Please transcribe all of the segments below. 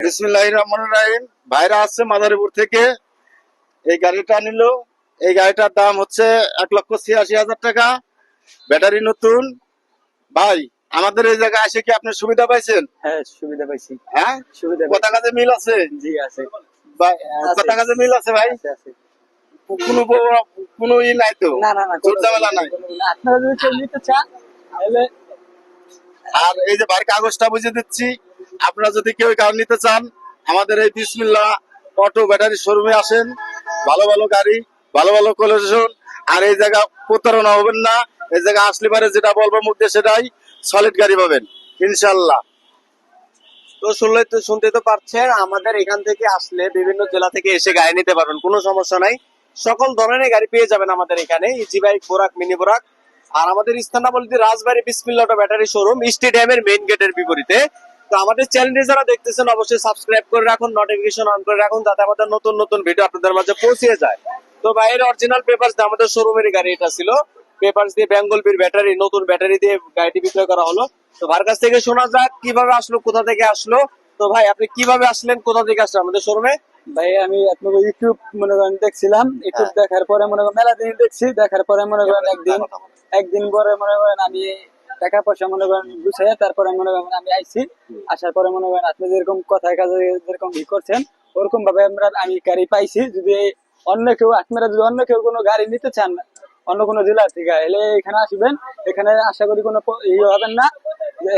বিসমিল্লাহ রহমান রাহিম। ভাইরা আসছে মাদারীপুর থেকে। এই গাড়িটা নিল। এই গাড়িটার দাম হচ্ছে এক লক্ষ ছিয়াশি হাজার টাকা। ব্যাটারি নতুন। ভাই আমাদের এই জায়গায় এসে কি আপনি সুবিধা পাইছেন? হ্যাঁ সুবিধা পাইছি। হ্যাঁ? সুবিধা কথা কাজে মিল আছে? জি আছে। ভাই, কথা কাজে মিল আছে ভাই? কোনো কোনো ই নাই তো? না না না ঝামেলা নাই। আপনারা যদি কেউ নিতে চান তাহলে আর এই যে ভাই কাগজটা বুঝে দিচ্ছি। আপনারা যদি কেউ গাড়ি নিতে চান, আমাদের এই বিসমিল্লা অটো ব্যাটারি শোরুমে আসেন। ভালো ভালো গাড়ি, ভালো ভালো কোলেকশন আর এই জায়গা প্রতারণা হবেন না। এই জায়গা আসলে পারে যেটা বলব মুখে সেটাই সলিড গাড়ি পাবেন ইনশাল্লাহ তো শুনলে তো শুনতে তো পারছেন, আমাদের এখান থেকে আসলে বিভিন্ন জেলা থেকে এসে গাড়ি নিতে পারবেন, কোনো সমস্যা নাই। সকল ধরনের গাড়ি পেয়ে যাবেন আমাদের এখানে easy bike Borak mini Borak আর আমাদের স্থানাবলিতে Rajbari Bismillah auto battery showroom স্টেডিয়ামের মেইন গেটের বিপরীতে। তো আমাদের চ্যানেলটি যারা দেখতেছেন অবশ্যই সাবস্ক্রাইব করে রাখুন নোটিফিকেশন অন করে রাখুন যাতে আমাদের নতুন নতুন ভিডিও আপনাদের মাঝে পৌঁছে যায়। তো বাইরের অরিজিনাল পেপারস আমাদের শোরুমের গাড়ি এটা ছিল। পেপারস দিয়ে বেঙ্গল বীর ব্যাটারি নতুন ব্যাটারি দিয়ে গাড়িটি বিক্রয় করা হলো। তো ভার কাছ থেকে শোনা যাক কীভাবে আসলো কোথা থেকে আসলো। তো ভাই আপনি কীভাবে আসলেন কোথা থেকে আসলেন আমাদের শোরুমে ভাই আমি আপনার ইউটিউব মনে করেন দেখছিলাম। ইউটিউব হ্যাঁ। দেখার পরে মনে করেন মেলা দিন দেখছি। দেখার পরে মনে করেন একদিন একদিন পরে মনে করেন আমি টাকা পয়সা মনে করেন গুছাই তারপরে মনে করেন আমি আইছি। আসার পরে মনে করেন আপনি যেরকম কথায় কাজে যেরকম ই করছেন ওরকম ভাবে আমরা আমি গাড়ি পাইছি। যদি অন্য কেউ, আপনারা যদি অন্য কেউ কোনো গাড়ি নিতে চান, অন্য কোনো জেলা থেকে এলে এখানে আসবেন। এখানে আশা করি কোনো ইয়ে হবেন না।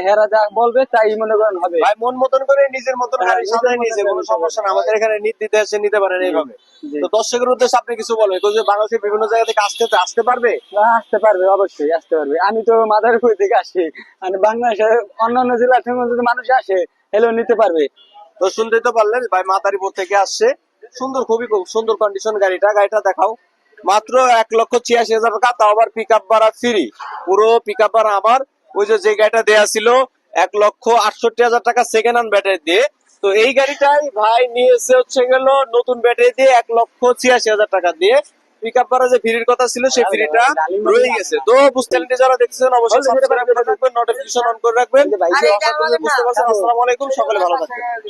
হেরা যা বলবে তাই মনে করেন হবে। ভাই মন মতন করে নিজের মতন হ্যাঁ, সাজায় কোনো সমস্যা না। আমাদের এখানে নিত এসে নিতে পারেন এইভাবে। তো দর্শকের উদ্দেশ্যে আপনি কিছু বলবেন কেউ যে বাংলাদেশের বিভিন্ন জায়গা থেকে আসতে আসতে পারবে? আসতে পারবে অবশ্যই আসতে পারবে। আমি তো মাদারীপুর থেকে আসি। মানে বাংলাদেশের অন্যান্য জেলা থেকে যদি মানুষ আসে এলেও নিতে পারবে। তো শুনতেই তো পারলেন ভাই মাতারিপুর থেকে আসছে। সুন্দর খুবই খুব সুন্দর কন্ডিশন গাড়িটা। গাড়িটা দেখাও। মাত্র এক লক্ষ ছিয়াশি হাজার টাকা তাও আবার পিক আপ ভাড়া ফ্রি পুরো পিক আপ ভাড়া আমার। ওই যে যে গাড়িটা দেয়া ছিল এক লক্ষ আটষট্টি হাজার টাকা সেকেন্ড হ্যান্ড ব্যাটারি দিয়ে। তো এই গাড়িটাই ভাই নিয়েছে হচ্ছে গেল নতুন ব্যাটারি দিয়ে এক লক্ষ ছিয়াশি হাজার টাকা দিয়ে। পিক আপ যে ফ্রির কথা ছিল সেই ফ্রিটা রয়ে গেছে। তো বুঝতে যারা দেখছেন অবশ্যই সাবস্ক্রাইব করে রাখবেন নোটিফিকেশন অন করে রাখবেন। আশা বুঝতে পারছেন। আসসালামু আলাইকুম সকলে ভালো থাকবেন।